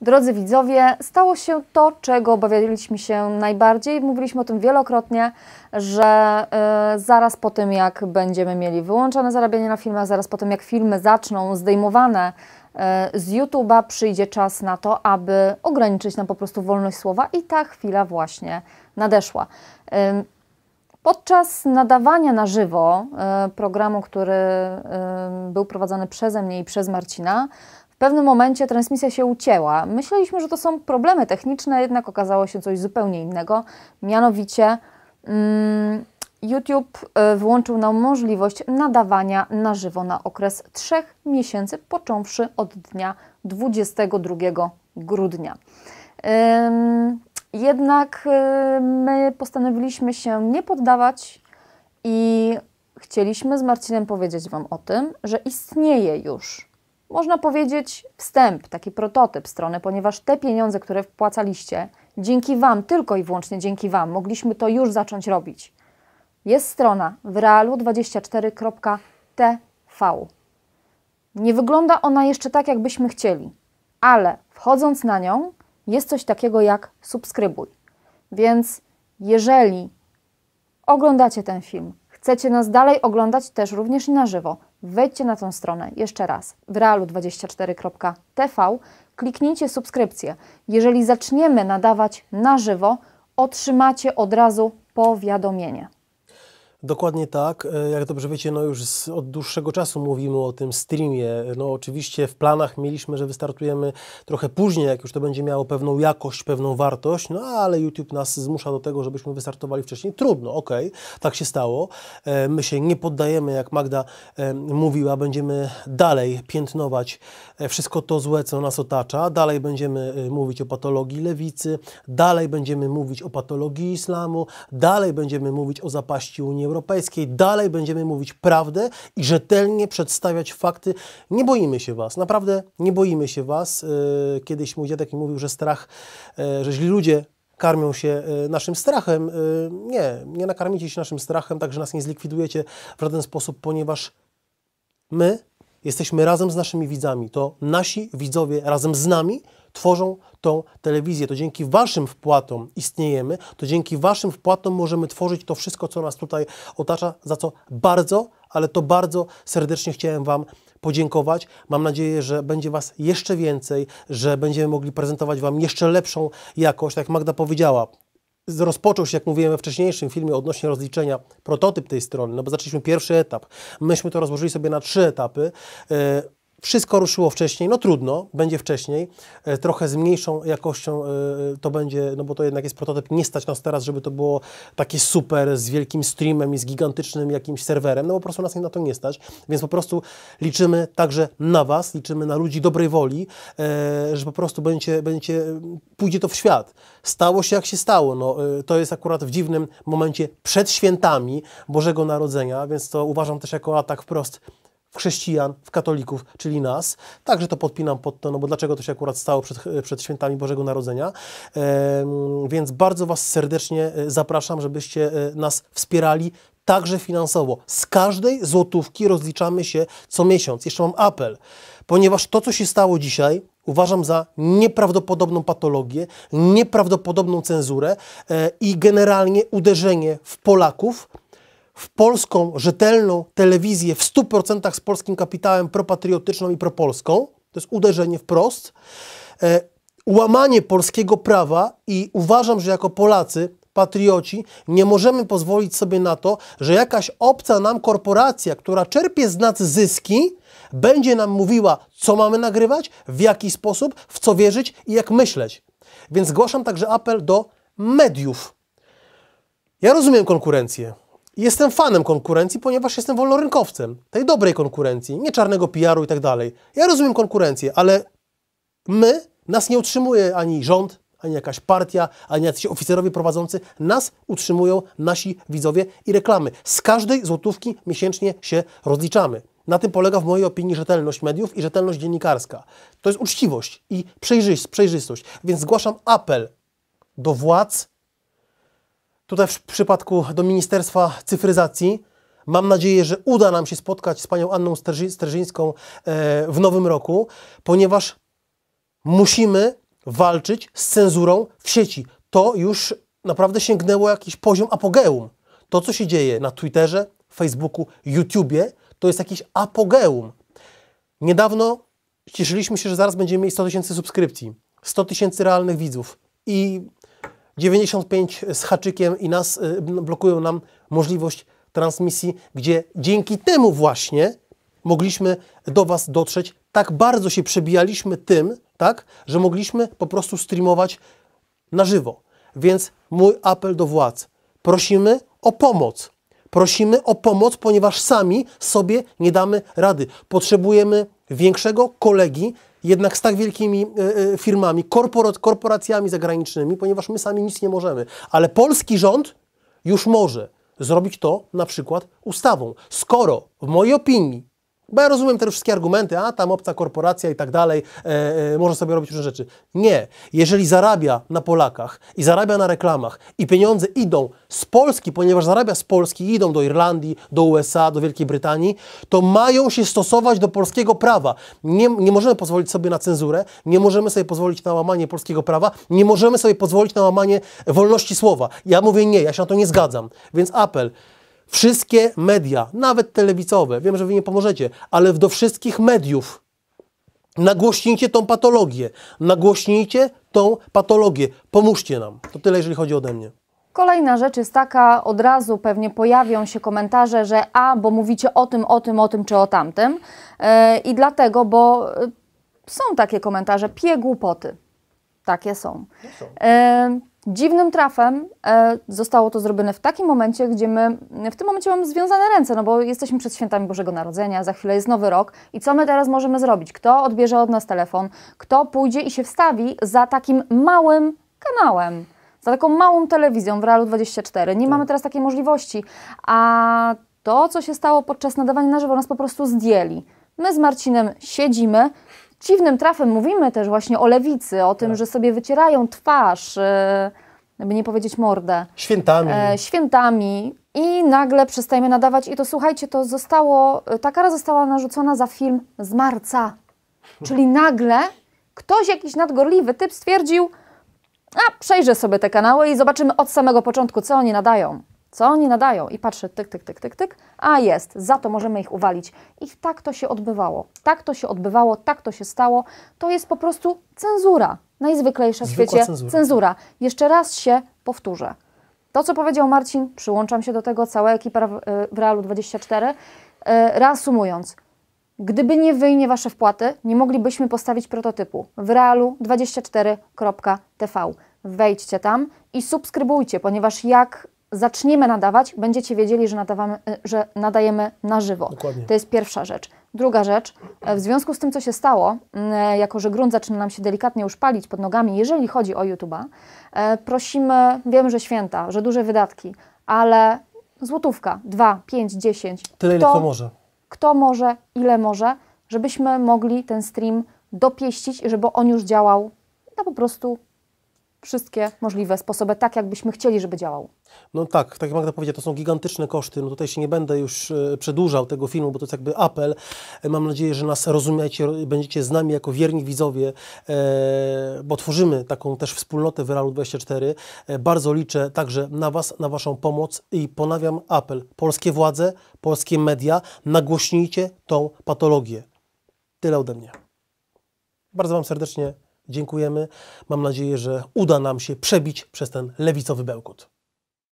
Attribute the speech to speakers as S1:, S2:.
S1: Drodzy widzowie, stało się to, czego obawialiśmy się najbardziej. Mówiliśmy o tym wielokrotnie, że y, zaraz po tym, jak będziemy mieli wyłączone zarabianie na filmach, zaraz po tym, jak filmy zaczną zdejmowane y, z YouTube'a, przyjdzie czas na to, aby ograniczyć nam po prostu wolność słowa i ta chwila właśnie nadeszła. Podczas nadawania na żywo y, programu, który był prowadzony przeze mnie i przez Marcina, w pewnym momencie transmisja się ucięła. Myśleliśmy, że to są problemy techniczne, jednak okazało się coś zupełnie innego. Mianowicie mm, YouTube y, wyłączył nam możliwość nadawania na żywo na okres trzech miesięcy, począwszy od dnia 22 grudnia. Jednak y, my postanowiliśmy się nie poddawać i chcieliśmy z Marcinem powiedzieć Wam o tym, że istnieje już, można powiedzieć, wstęp, taki prototyp strony, ponieważ te pieniądze, które wpłacaliście, dzięki Wam, tylko i wyłącznie dzięki Wam, mogliśmy to już zacząć robić. Jest strona w realu24.tv. Nie wygląda ona jeszcze tak, jakbyśmy chcieli, ale wchodząc na nią, jest coś takiego jak subskrybuj. Więc jeżeli oglądacie ten film, chcecie nas dalej oglądać też również i na żywo, wejdźcie na tą stronę jeszcze raz w realu24.tv, kliknijcie subskrypcję. Jeżeli zaczniemy nadawać na żywo, otrzymacie od razu powiadomienie.
S2: Dokładnie tak. E, jak dobrze wiecie, no już z, od dłuższego czasu mówimy o tym streamie. No oczywiście w planach mieliśmy, że wystartujemy trochę później, jak już to będzie miało pewną jakość, pewną wartość, no ale YouTube nas zmusza do tego, żebyśmy wystartowali wcześniej. Trudno, okej, okay, tak się stało. E, my się nie poddajemy, jak Magda e, mówiła, będziemy dalej piętnować wszystko to złe, co nas otacza. Dalej będziemy mówić o patologii lewicy, dalej będziemy mówić o patologii islamu, dalej będziemy mówić o zapaści Unii Europejskiej. Dalej będziemy mówić prawdę i rzetelnie przedstawiać fakty. Nie boimy się Was, naprawdę nie boimy się Was. E, kiedyś mój dziadek mi mówił, że strach, e, że źli ludzie karmią się e, naszym strachem. Nie, nie nakarmicie się naszym strachem, także nas nie zlikwidujecie w żaden sposób, ponieważ my jesteśmy razem z naszymi widzami. To nasi widzowie razem z nami tworzą tą telewizję. To dzięki Waszym wpłatom istniejemy, to dzięki Waszym wpłatom możemy tworzyć to wszystko, co nas tutaj otacza, za co bardzo, ale to bardzo serdecznie chciałem Wam podziękować. Mam nadzieję, że będzie Was jeszcze więcej, że będziemy mogli prezentować Wam jeszcze lepszą jakość. Tak jak Magda powiedziała, rozpoczął się, jak mówiłem we wcześniejszym filmie odnośnie rozliczenia, prototyp tej strony, no bo zaczęliśmy pierwszy etap. Myśmy to rozłożyli sobie na trzy etapy. Wszystko ruszyło wcześniej, no trudno, będzie wcześniej, e, trochę z mniejszą jakością e, to będzie, no bo to jednak jest prototyp, nie stać nas teraz, żeby to było takie super, z wielkim streamem i z gigantycznym jakimś serwerem, no po prostu nas na to nie stać, więc po prostu liczymy także na Was, liczymy na ludzi dobrej woli, e, że po prostu będziecie, będziecie, pójdzie to w świat. Stało się jak się stało, no to jest akurat w dziwnym momencie przed świętami Bożego Narodzenia, więc to uważam też jako atak wprost w chrześcijan, w katolików, czyli nas. Także to podpinam pod to, no bo dlaczego to się akurat stało przed, przed świętami Bożego Narodzenia. E, więc bardzo Was serdecznie e, zapraszam, żebyście e, nas wspierali także finansowo. Z każdej złotówki rozliczamy się co miesiąc. Jeszcze mam apel, ponieważ to, co się stało dzisiaj, uważam za nieprawdopodobną patologię, nieprawdopodobną cenzurę e, i generalnie uderzenie w Polaków, w polską, rzetelną telewizję w 100% z polskim kapitałem propatriotyczną i propolską, to jest uderzenie wprost, e, łamanie polskiego prawa i uważam, że jako Polacy, patrioci, nie możemy pozwolić sobie na to, że jakaś obca nam korporacja, która czerpie z nas zyski, będzie nam mówiła, co mamy nagrywać, w jaki sposób, w co wierzyć i jak myśleć. Więc zgłaszam także apel do mediów. Ja rozumiem konkurencję. Jestem fanem konkurencji, ponieważ jestem wolnorynkowcem. Tej dobrej konkurencji, nie czarnego PR-u i tak dalej. Ja rozumiem konkurencję, ale my, nas nie utrzymuje ani rząd, ani jakaś partia, ani jacyś oficerowie prowadzący. Nas utrzymują nasi widzowie i reklamy. Z każdej złotówki miesięcznie się rozliczamy. Na tym polega w mojej opinii rzetelność mediów i rzetelność dziennikarska. To jest uczciwość i przejrzystość. Więc zgłaszam apel do władz, Tutaj w przypadku do Ministerstwa Cyfryzacji mam nadzieję, że uda nam się spotkać z panią Anną Sterżyńską e, w nowym roku, ponieważ musimy walczyć z cenzurą w sieci. To już naprawdę sięgnęło jakiś poziom apogeum. To, co się dzieje na Twitterze, Facebooku, YouTubie, to jest jakiś apogeum. Niedawno cieszyliśmy się, że zaraz będziemy mieli 100 tysięcy subskrypcji, 100 tysięcy realnych widzów i 95 z haczykiem i nas y, blokują nam możliwość transmisji, gdzie dzięki temu właśnie mogliśmy do Was dotrzeć. Tak bardzo się przebijaliśmy tym, tak, że mogliśmy po prostu streamować na żywo. Więc mój apel do władz. Prosimy o pomoc. Prosimy o pomoc, ponieważ sami sobie nie damy rady. Potrzebujemy większego kolegi, jednak z tak wielkimi e, e, firmami, korporacjami zagranicznymi, ponieważ my sami nic nie możemy. Ale polski rząd już może zrobić to na przykład ustawą. Skoro, w mojej opinii, bo ja rozumiem te wszystkie argumenty, a tam obca korporacja i tak dalej, e, e, może sobie robić różne rzeczy. Nie. Jeżeli zarabia na Polakach i zarabia na reklamach i pieniądze idą z Polski, ponieważ zarabia z Polski idą do Irlandii, do USA, do Wielkiej Brytanii, to mają się stosować do polskiego prawa. Nie, nie możemy pozwolić sobie na cenzurę, nie możemy sobie pozwolić na łamanie polskiego prawa, nie możemy sobie pozwolić na łamanie wolności słowa. Ja mówię nie, ja się na to nie zgadzam. Więc apel. Wszystkie media, nawet telewizowe, wiem, że wy nie pomożecie, ale do wszystkich mediów nagłośnijcie tą patologię. Nagłośnijcie tą patologię. Pomóżcie nam. To tyle, jeżeli chodzi ode mnie.
S1: Kolejna rzecz jest taka, od razu pewnie pojawią się komentarze, że a, bo mówicie o tym, o tym, o tym czy o tamtym. Yy, I dlatego, bo y, są takie komentarze, pie głupoty. Takie są. Yy, Dziwnym trafem e, zostało to zrobione w takim momencie, gdzie my w tym momencie mamy związane ręce, no bo jesteśmy przed świętami Bożego Narodzenia, za chwilę jest nowy rok i co my teraz możemy zrobić? Kto odbierze od nas telefon? Kto pójdzie i się wstawi za takim małym kanałem? Za taką małą telewizją w Realu 24. Nie mamy teraz takiej możliwości. A to, co się stało podczas nadawania na żywo, nas po prostu zdjęli. My z Marcinem siedzimy, dziwnym trafem mówimy też właśnie o lewicy, o tym,
S2: Tak.
S1: że sobie wycierają twarz, e, by nie powiedzieć mordę,
S2: Świętami.
S1: e, świętami i nagle przestajemy nadawać. I to słuchajcie, to zostało, ta kara została narzucona za film z marca. Czyli nagle ktoś, jakiś nadgorliwy typ stwierdził, a przejrzę sobie te kanały i zobaczymy od samego początku, co oni nadają. Co oni nadają? I patrzę, tyk, tyk, tyk, tyk, tyk. A jest, za to możemy ich uwalić. I tak to się odbywało. Tak to się odbywało, tak to się stało. To jest po prostu cenzura. Najzwyklejsza w świecie
S2: cenzura.
S1: cenzura. Jeszcze raz się powtórzę. To, co powiedział Marcin, przyłączam się do tego, cała ekipa w, w Realu 24. E, Reasumując, gdyby nie wy i nie wasze wpłaty, nie moglibyśmy postawić prototypu w realu24.tv. Wejdźcie tam i subskrybujcie, ponieważ jak zaczniemy nadawać, będziecie wiedzieli, że, nadawamy, e, że nadajemy na żywo.
S2: Dokładnie.
S1: To jest pierwsza rzecz. Druga rzecz, e, w związku z tym, co się stało, e, jako że grunt zaczyna nam się delikatnie już palić pod nogami, jeżeli chodzi o YouTube'a, prosimy, wiem, że święta, że duże wydatki, ale złotówka, dwa, pięć, dziesięć.
S2: Tyle, ile kto może.
S1: Kto może, ile może, żebyśmy mogli ten stream dopieścić żeby on już działał na po prostu wszystkie możliwe sposoby, tak jakbyśmy chcieli, żeby działał.
S2: No tak, tak jak Magda powiedziała, to są gigantyczne koszty. No tutaj się nie będę już e, przedłużał tego filmu, bo to jest jakby apel. E, Mam nadzieję, że nas rozumiecie, ro- będziecie z nami jako wierni widzowie, e, bo tworzymy taką też wspólnotę w Realu 24. E, bardzo liczę także na Was, na Waszą pomoc i ponawiam apel. Polskie władze, polskie media, nagłośnijcie tą patologię. Tyle ode mnie. Bardzo Wam serdecznie dziękujemy. Mam nadzieję, że uda nam się przebić przez ten lewicowy bełkot.